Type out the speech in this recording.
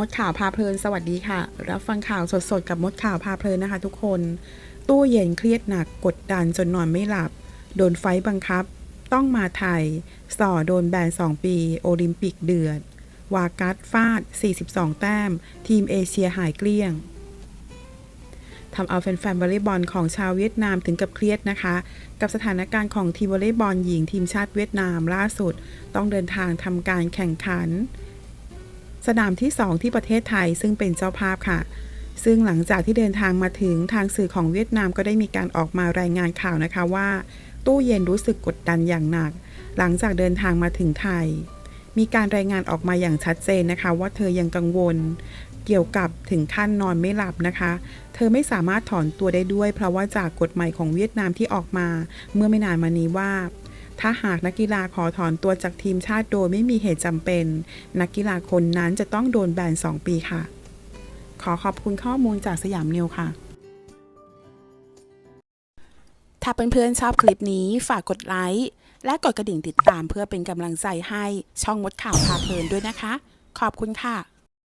มดข่าวพาเพลินสวัสดีค่ะ รับฟังข่าวสดๆ กับมดข่าวพาเพลินนะคะ ทุกคน ตู้เย็นเครียดหนักกดดันจนนอนไม่หลับ โดนไฟบังคับ ต้องมาไทยส่อโดนแบน 2 ปี โอลิมปิกเดือด วากัสฟาด 42 แต้ม ทีมเอเชียหายเกลี้ยงทำเอาแฟนๆวอลเลย์บอลของชาวเวียดนามถึงกับเครียดนะคะ กับสถานการณ์ของทีมวอลเลย์บอลหญิงทีมชาติเวียดนามล่าสุด ต้องเดินทางทำการแข่งขัน สนามที่ 2 ที่ประเทศไทยซึ่งเป็นเจ้าภาพค่ะ ซึ่งหลังจากที่เดินทางมาถึงทางสื่อของเวียดนามก็ได้มีการออกมารายงานข่าวนะคะว่า ตู้เย็นรู้สึกกดดันอย่างหนัก หลังจากเดินทางมาถึงไทย มีการรายงานออกมาอย่างชัดเจนนะคะ ว่าเธอยังกังวล เกี่ยวกับถึงขั้นนอนไม่หลับนะคะ เธอไม่สามารถถอนตัวได้ด้วย เพราะว่าจากกฎหมายของเวียดนามที่ออกมา เมื่อไม่นานมานี้ว่า ถ้าหากนักกีฬาขอถอนตัวจากทีมชาติโดยไม่มีเหตุจำเป็น นักกีฬาคนนั้นจะต้องโดนแบน 2 ปีค่ะ ขอขอบคุณข้อมูลจากสยามนิวค่ะ ถ้าเพื่อนๆชอบคลิปนี้ฝากกดไลค์และกดกระดิ่งติดตามเพื่อเป็นกำลังใจให้ช่องมดข่าวพาเพลินด้วยนะคะ ขอบคุณค่ะ